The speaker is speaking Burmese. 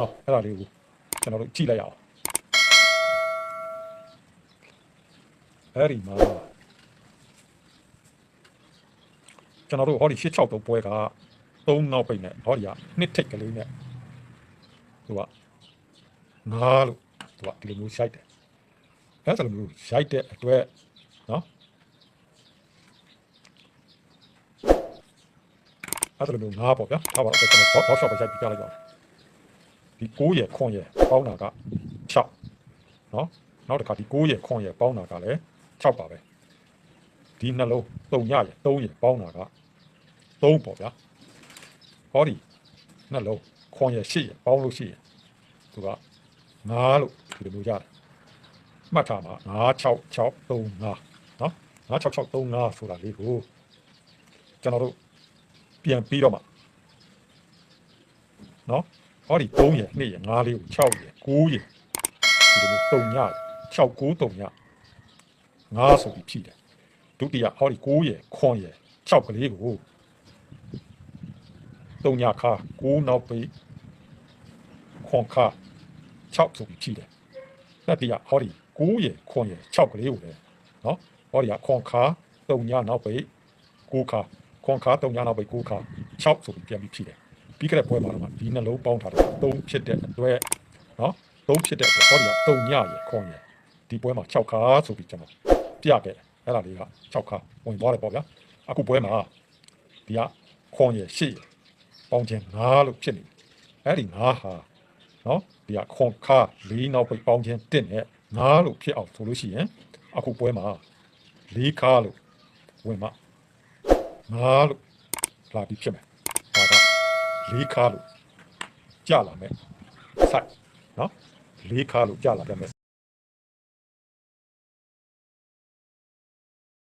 နော်အဲ့ဒါလေးကိုကျွန်တော်တို့ကြည့်လိုက်ရအောင်အဲ့ဒီမှာကျွန်တော်တို့ဟောဒီ86ပွဲက3နောက်ပိတ်နဲ့ဟောဒီကနှစ်ထိတ်ကလေးနဲ့သူကငါလို့သူကဒီလိုမျိုးရှိုက်တယ်အဲ့ဒါလိုမျိုးရှိုက်တဲ့အတွက်နော်အဲ့ဒါလိုမျိုးငါပေါ့ဗျာထားပါတော့ကျွန်တော်ဘောက်ရှော့ပဲရိုက်ပြပြလိုက်ပါမယ် ဒီ9ရယ်ခွန်ရယ်ပေါင်းတာက6နော်နောက်တစ်ခါဒီ9ရယ်ခွန်ရယ်ပေါင်းတာကလည်း6ပါပဲဒီနှလုံး3ရရယ်3ရယ်ပေါင်းတာက3ပေါ့ဗျာဟောဒီနှလုံးခွန်ရယ်8ရယ်ပေါင်းလို့ရှိရင်သူက9လို့ဒီလိုမျိုးရတယ်မှတ်ထားပါ96635နော်96635ဆိုတာလေးကိုကျွန်တော်တို့ပြန်ပြီးတော့မှနော် ဟောဒီ3ရယ်2ရယ်5လေးကို6ရယ်9ရယ်ဒီလိုမျိုး3ည6 9 3ည5ဆိုပြီးဖြည့်တယ်ဒုတိယဟောဒီ9ရယ်ခွန်ရယ်6ကလေးကို3ညခါ9နောက်ပြီးခွန်ခါ6ဆိုပြီးဖြည့်တယ်တတိယဟောဒီ9ရယ်ခွန်ရယ်6ကလေးကိုလည်းနော်ဟောဒီကခွန်ခါ3ညနောက်ပြီး9ခါခွန်ခါ3ညနောက်ပြီး9ခါ6ဆိုပြီးပြန်ပြီးဖြည့်တယ် ပြီးကြတဲ့ပွဲမှာတော့ဒီနှလုံးပေါင်းထားတာ3ဖြစ်တဲ့အတွက်နော်3ဖြစ်တဲ့အတွက်ဟောဒီက3ညရယ်ခွန်ရယ်ဒီပွဲမှာ6ခါဆိုပြီးကျွန်တော်ပြခဲ့တယ်အဲ့ဒါလေးက6ခါဝင်သွားတယ်ပေါ့ဗျာအခုပွဲမှာဒီကခွန်ရယ်8ရယ်ပေါင်းခြင်း9လို့ဖြစ်နေတယ်အဲ့ဒီ9ဟာနော်ဒီကခွန်ခါ4နောက်ပြီးပေါင်းခြင်း1နဲ့9လို့ဖြစ်အောင်ဆိုလို့ရှိရင်အခုပွဲမှာ4ခါလို့ဝင်မှာ9လို့လာပြီးဖြစ်မယ်ဒါက 4ခါလို့ကြာလာမယ်စိုက်နော်4ခါလို့ကြာလာပြန်မယ်